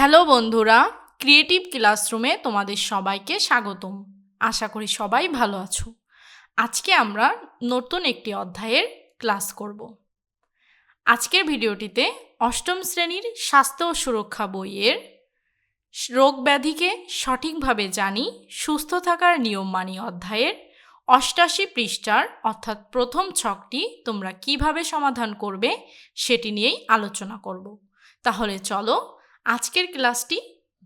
Hello বন্ধুরা creative ক্লাসরুমে তোমাদের সবাইকে স্বাগতম। আশা করি সবাই ভালো আছো। আজকে আমরা নতুন একটি অধ্যায়ের ক্লাস করব। আজকের ভিডিওটিতে অষ্টম শ্রেণির স্বাস্থ্য ও সুরক্ষা বইয়ের রোগ ব্যাধিকে সঠিকভাবে জানি, সুস্থ থাকার নিয়ম মানি অধ্যায়ের অষ্টাশি পৃষ্ঠার অর্থাৎ প্রথম ছকটি তোমরা কীভাবে সমাধান করবে সেটি নিয়েই আলোচনা করব। তাহলে চলো আজকের ক্লাসটি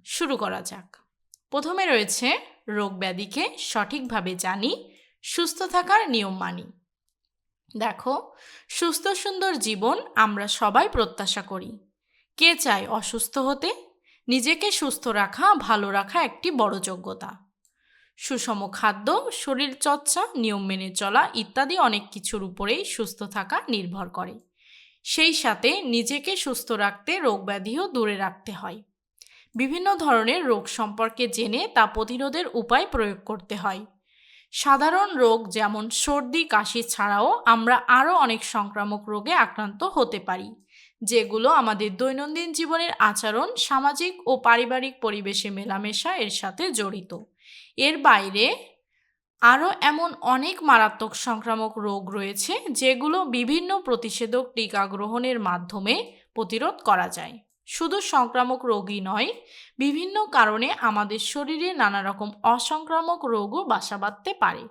শুরু করা যাক। প্রথমে রয়েছে, রোগ ব্যাধিকে সঠিকভাবে জানি, সুস্থ থাকার নিয়ম মানি। দেখো, সুস্থ সুন্দর জীবন আমরা সবাই প্রত্যাশা করি। কে চায় অসুস্থ হতে? নিজেকে সুস্থ রাখা, ভালো রাখা একটি বড় যোগ্যতা। সুষম খাদ্য শরীর চর্চা নিয়ম মেনে চলা ইত্যাদি অনেক কিছুর উপরেই সুস্থ থাকা নির্ভর করে। সেই সাথে নিজেকে সুস্থ রাখতে রোগব্যাধিও দূরে রাখতে হয়। বিভিন্ন ধরনের রোগ সম্পর্কে জেনে তা প্রতিরোধের উপায় প্রয়োগ করতে হয়। সাধারণ রোগ যেমন সর্দি, কাশি ছাড়াও আমরা আরও অনেক সংক্রামক রোগে আক্রান্ত হতে পারি, যেগুলো আমাদের দৈনন্দিন জীবনের আচরণ, সামাজিক ও পারিবারিক পরিবেশে মেলামেশা এর সাথে জড়িত। এর বাইরে আরও এমন অনেক মারাত্মক সংক্রামক রোগ রয়েছে যেগুলো বিভিন্ন প্রতিষেধক টিকা গ্রহণের মাধ্যমে প্রতিরোধ করা যায়। শুধু সংক্রামক রোগই নয়, বিভিন্ন কারণে আমাদের শরীরে নানা রকম অসংক্রামক রোগও বাসা বাঁধতে পারে।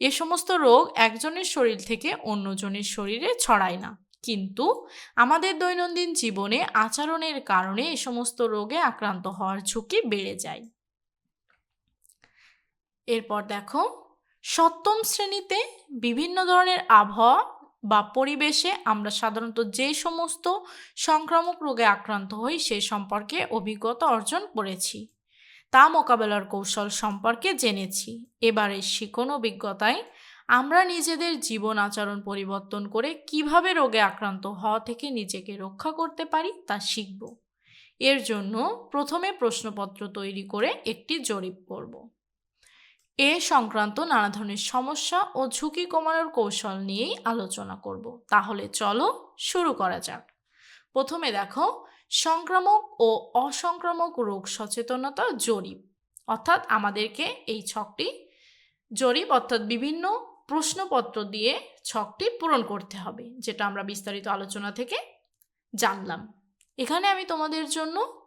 এ সমস্ত রোগ একজনের শরীর থেকে অন্যজনের শরীরে ছড়ায় না। কিন্তু আমাদের দৈনন্দিন জীবনে আচরণের কারণে এ সমস্ত রোগে আক্রান্ত হওয়ার ঝুঁকি বেড়ে যায়। এরপর দেখো সপ্তম শ্রেণীতে বিভিন্ন ধরনের আবহাওয়া বা পরিবেশে আমরা সাধারণত যে সমস্ত সংক্রামক রোগে আক্রান্ত হই সে সম্পর্কে অভিজ্ঞতা অর্জন করেছি। তা মোকাবেলার কৌশল সম্পর্কে জেনেছি। এবারের শিখন অভিজ্ঞতায় আমরা নিজেদের জীবন আচরণ পরিবর্তন করে কীভাবে রোগে আক্রান্ত হওয়া থেকে নিজেকে রক্ষা করতে পারি তা শিখব। এর জন্য প্রথমে প্রশ্নপত্র তৈরি করে একটি জরিপ করব। এ সংক্রান্ত নানা ধরনের সমস্যা ও ঝুঁকি কমানোর কৌশল নিয়েই আলোচনা করব। তাহলে চলো শুরু করা যাক। প্রথমে দেখো, সংক্রামক ও অসংক্রামক রোগ সচেতনতা জরিপ। অর্থাৎ আমাদেরকে এই ছকটি জরিপ অর্থাৎ বিভিন্ন প্রশ্নপত্র দিয়ে ছকটি পূরণ করতে হবে, যেটা আমরা বিস্তারিত আলোচনা থেকে জানলাম। এখানে আমি তোমাদের জন্য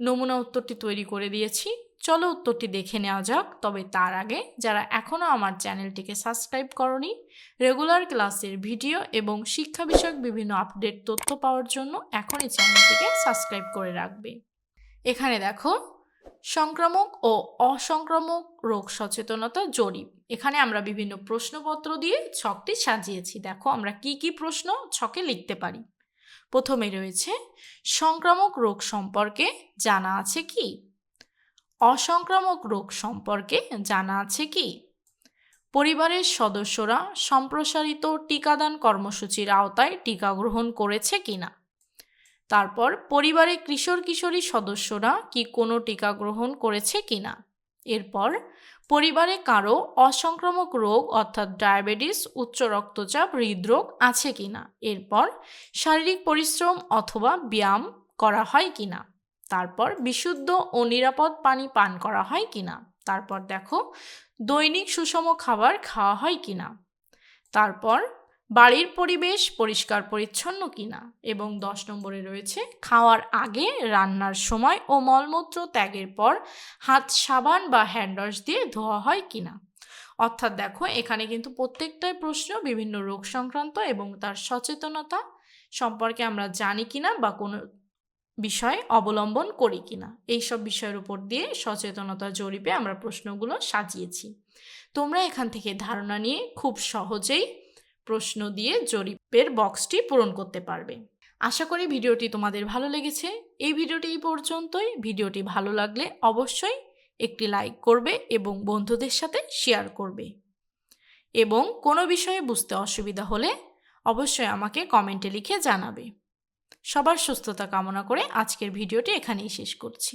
নমুনা উত্তরটি তৈরি করে দিয়েছি। চলো উত্তরটি দেখে নেওয়া যাক। তবে তার আগে যারা এখনও আমার চ্যানেলটিকে সাবস্ক্রাইব করনি, রেগুলার ক্লাসের ভিডিও এবং শিক্ষা বিষয়ক বিভিন্ন আপডেট তথ্য পাওয়ার জন্য এখনই চ্যানেলটিকে সাবস্ক্রাইব করে রাখবে। এখানে দেখো, সংক্রামক ও অসংক্রামক রোগ সচেতনতা জরিপ। এখানে আমরা বিভিন্ন প্রশ্নপত্র দিয়ে ছকটি সাজিয়েছি। দেখো আমরা কি কি প্রশ্ন ছকে লিখতে পারি। প্রথমে রয়েছে, সংক্রামক রোগ সম্পর্কে জানা আছে কি? অসংক্রামক রোগ সম্পর্কে জানা আছে কি? পরিবারের সদস্যরা সম্প্রসারিত টিকাদান কর্মসূচির আওতায় টিকা গ্রহণ করেছে কিনা? তারপর পরিবারে কিশোর কিশোরী সদস্যরা কি কোনো টিকা গ্রহণ করেছে কিনা? এরপর পরিবারে কারও অসংক্রামক রোগ অর্থাৎ ডায়াবেটিস, উচ্চ রক্তচাপ, হৃদরোগ আছে কিনা? এরপর শারীরিক পরিশ্রম অথবা ব্যায়াম করা হয় কিনা? তারপর বিশুদ্ধ ও নিরাপদ পানি পান করা হয় কিনা? তারপর দেখো দৈনিক সুষম খাবার খাওয়া হয় কিনা? তারপর বাড়ির পরিবেশ পরিষ্কার পরিচ্ছন্ন কিনা? এবং দশ নম্বরে রয়েছে, খাওয়ার আগে, রান্নার সময় ও মলমূত্র ত্যাগের পর হাত সাবান বা হ্যান্ডওয়াশ দিয়ে ধোয়া হয় কিনা? অর্থাৎ দেখো, এখানে কিন্তু প্রত্যেকটাই প্রশ্ন বিভিন্ন রোগ সংক্রান্ত এবং তার সচেতনতা সম্পর্কে আমরা জানি কিনা বা কোনো বিষয় অবলম্বন করি কিনা। এইসব বিষয়ের উপর দিয়ে সচেতনতা জরিপে আমরা প্রশ্নগুলো সাজিয়েছি। তোমরা এখান থেকে ধারণা নিয়ে খুব সহজেই প্রশ্ন দিয়ে জরিপের বক্সটি পূরণ করতে পারবে। আশা করি ভিডিওটি তোমাদের ভালো লেগেছে। এই ভিডিওটি এই পর্যন্তই। ভিডিওটি ভালো লাগলে অবশ্যই একটি লাইক করবে এবং বন্ধুদের সাথে শেয়ার করবে। এবং কোনো বিষয়ে বুঝতে অসুবিধা হলে অবশ্যই আমাকে কমেন্টে লিখে জানাবে। সবার সুস্থতা কামনা করে আজকের ভিডিওটি এখানেই শেষ করছি।